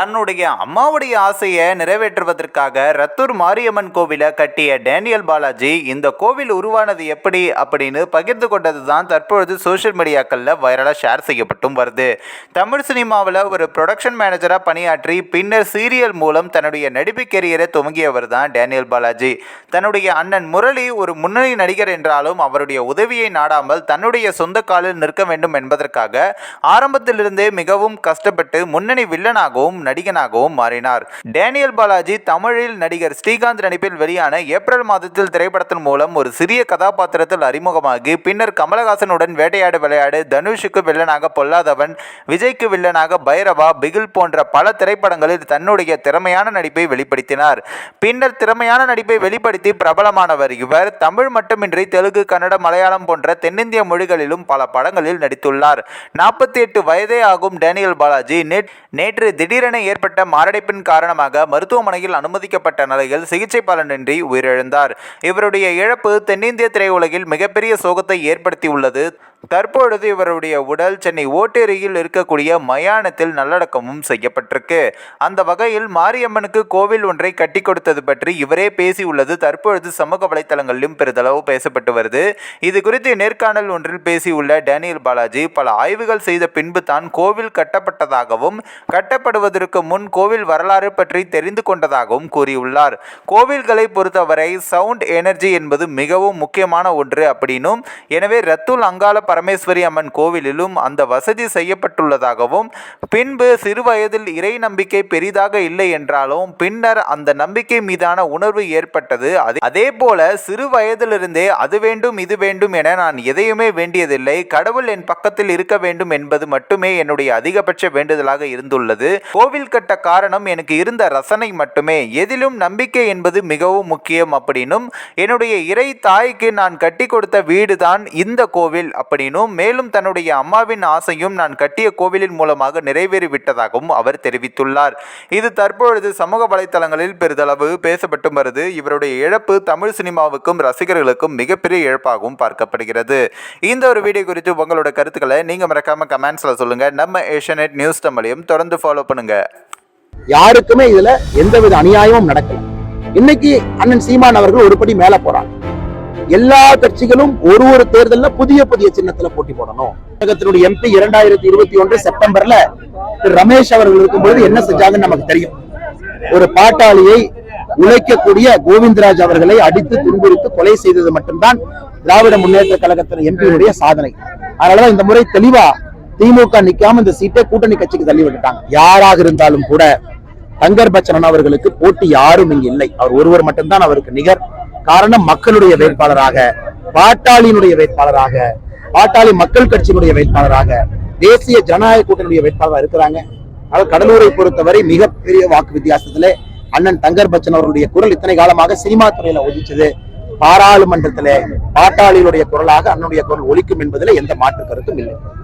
தன்னுடைய அம்மாவுடைய ஆசையை நிறைவேற்றுவதற்காக ரத்தூர் மாரியம்மன் கோவிலை கட்டிய டேனியல் பாலாஜி இந்த கோவில் உருவானது எப்படி அப்படின்னு பகிர்ந்து கொண்டது தான் தற்பொழுது சோஷியல் மீடியாக்களில் வைரலாக ஷேர் செய்யப்பட்டும் வருது. தமிழ் சினிமாவில் ஒரு ப்ரொடக்ஷன் மேனேஜராக பணியாற்றி பின்னர் சீரியல் மூலம் தன்னுடைய நடிப்பு கெரியரை துவங்கியவர் தான் டேனியல் பாலாஜி. தன்னுடைய அண்ணன் முரளி ஒரு முன்னணி நடிகர் என்றாலும் அவருடைய உதவியை நாடாமல் தன்னுடைய சொந்த காலில் நிற்க வேண்டும் என்பதற்காக ஆரம்பத்திலிருந்தே மிகவும் கஷ்டப்பட்டு முன்னணி வில்லனாகவும் நடிகனாகவும் மாறினார். டேனியல் பாலாஜி தமிழில் நடிகர் ஸ்ரீகாந்த் நடிப்பில் வெளியான ஏப்ரல் மாதத்தில் திரைப்படத்தின் மூலம் ஒரு சிறிய கதாபாத்திரத்தில் அறிமுகமாகி பின்னர் கமலஹாசனுடன் வேட்டையாடு விளையாடு தனுஷுக்கு வில்லனாக பொல்லாதவன் விஜய்க்கு வில்லனாக பைரவா பிகில் போன்ற பல திரைப்படங்களில் தன்னுடைய திறமையான நடிப்பை வெளிப்படுத்தினார். பின்னர் திறமையான நடிப்பை வெளிப்படுத்தி பிரபலமானவர் இவர். தமிழ் மட்டுமின்றி தெலுங்கு கன்னடம் மலையாளம் போன்ற தென்னிந்திய மொழிகளிலும் பல படங்களில் நடித்துள்ளார். நாற்பத்தி எட்டு வயதே ஆகும் டேனியல் பாலாஜி. நேற்று திடீரென திடீரென ஏற்பட்ட மாரடைப்பின் காரணமாக மருத்துவமனையில் அனுமதிக்கப்பட்ட நிலையில் சிகிச்சை பலனின்றி உயிரிழந்தார். இவருடைய இழப்பு தென்னிந்திய திரையுலகில் மிகப்பெரிய சோகத்தை ஏற்படுத்தியுள்ளது. தற்பொழுது இவருடைய உடல் சென்னை ஓட்டேரியில் இருக்கக்கூடிய மயானத்தில் நல்லடக்கமும் செய்யப்பட்டிருக்கு. அந்த வகையில் மாரியம்மனுக்கு கோவில் ஒன்றை கட்டி கொடுத்தது பற்றி இவரே பேசியுள்ளது. தற்பொழுது சமூக வலைத்தளங்களிலும் பெரிதளவு பேசப்பட்டு வருது. இது குறித்து நேர்காணல் ஒன்றில் பேசியுள்ள டேனியல் பாலாஜி பல ஆய்வுகள் செய்த பின்பு தான் கோவில் கட்டப்பட்டதாகவும் கட்டப்படுவதற்கு முன் கோவில் வரலாறு பற்றி தெரிந்து கொண்டதாகவும் கூறியுள்ளார். கோவில்களை பொறுத்தவரை சவுண்ட் எனர்ஜி என்பது மிகவும் முக்கியமான ஒன்று அப்படின்னும் எனவே ரத்துல் அங்காள பரமேஸ்வரி அம்மன் கோவிலிலும் அந்த வசதி செய்யப்பட்டுள்ளதாகவும் பின்பு சிறு வயதில் இறை நம்பிக்கை பெரிதாக இல்லை என்றாலும் பின்னர் அந்த நம்பிக்கை மீதான உணர்வு ஏற்பட்டது. அதே போல சிறு வயதிலிருந்தே அது வேண்டும் இது வேண்டும் என நான் எதையுமே வேண்டியதில்லை. கடவுள் என் பக்கத்தில் இருக்க வேண்டும் என்பது மட்டுமே என்னுடைய அதிகபட்ச வேண்டுதலாக இருந்துள்ளது. கோவில் கட்ட காரணம் எனக்கு இருந்த ரசனை மட்டுமே. எதிலும் நம்பிக்கை என்பது மிகவும் முக்கியம் அப்படின்னும் என்னுடைய இறை தாய்க்கு நான் கட்டி கொடுத்த வீடுதான் இந்த கோவில் அப்படி அப்படின்னும் மேலும் தன்னுடைய அம்மாவின் ஆசையும் நான் கட்டிய கோவிலின் மூலமாக நிறைவேறிவிட்டதாகவும் அவர் தெரிவித்துள்ளார். இது தற்பொழுது சமூக வலைதளங்களில் பெரிதளவு பேசப்பட்டு வருது. இவருடைய இழப்பு தமிழ் சினிமாவுக்கும் ரசிகர்களுக்கும் மிகப்பெரிய இழப்பாகவும் பார்க்கப்படுகிறது. இந்த ஒரு வீடியோ குறித்து உங்களோட கருத்துக்களை நீங்க மறக்காம கமெண்ட்ஸ்ல சொல்லுங்க. நம்ம ஏஷியநெட் நியூஸ் தமிழையும் தொடர்ந்து ஃபாலோ பண்ணுங்க. யாருக்குமே இதுல எந்தவித அநியாயமும் நடக்கல. இன்னைக்கு அண்ணன் சீமான் அவர்கள் ஒருபடி மேல போறாங்க எல்லா கட்சிகளும் ஒரு ஒரு தேர்தல்ல புதிய புதிய சின்னத்துல போட்டி போடணும். தமிழகத்தினுடைய எம்பி இரண்டாயிரத்தி இருபத்தி ஒன்று செப்டம்பர்ல திரு ரமேஷ் அவர்கள் இருக்கும்பொழுது என்ன செஞ்சாங்கன்னு நமக்கு தெரியும். ஒரு பாட்டாளியை உழைக்கக்கூடிய கோவிந்தராஜ் அவர்களை அடித்து துன்புறுத்து கொலை செய்தது மட்டும்தான் திராவிட முன்னேற்ற கழகத்தின் எம்பியுடைய சாதனை. அதனாலதான் இந்த முறை தெளிவா திமுக நிக்காம இந்த சீட்டை கூட்டணி கட்சிக்கு தள்ளி விட்டுட்டாங்க. யாராக இருந்தாலும் கூட தங்கர் பச்சனன் அவர்களுக்கு போட்டி யாரும் இங்கு இல்லை. அவர் ஒருவர் மட்டும்தான் அவருக்கு நிகர். காரணம் மக்களுடைய வேட்பாளராக பாட்டாளியினுடைய வேட்பாளராக பாட்டாளி மக்கள் கட்சியினுடைய வேட்பாளராக தேசிய ஜனநாயக கூட்டணியுடைய வேட்பாளராக இருக்கிறாங்க. ஆனால் கடலூரை பொறுத்தவரை மிகப்பெரிய வாக்கு வித்தியாசத்துல அண்ணன் தங்கர் பச்சன் அவருடைய குரல் இத்தனை காலமாக சினிமா துறையில ஒழிச்சது பாராளுமன்றத்திலே பாட்டாளிகளுடைய குரலாக அண்ணனுடைய குரல் ஒலிக்கும் என்பதில் எந்த மாற்று கருத்தும் இல்லை.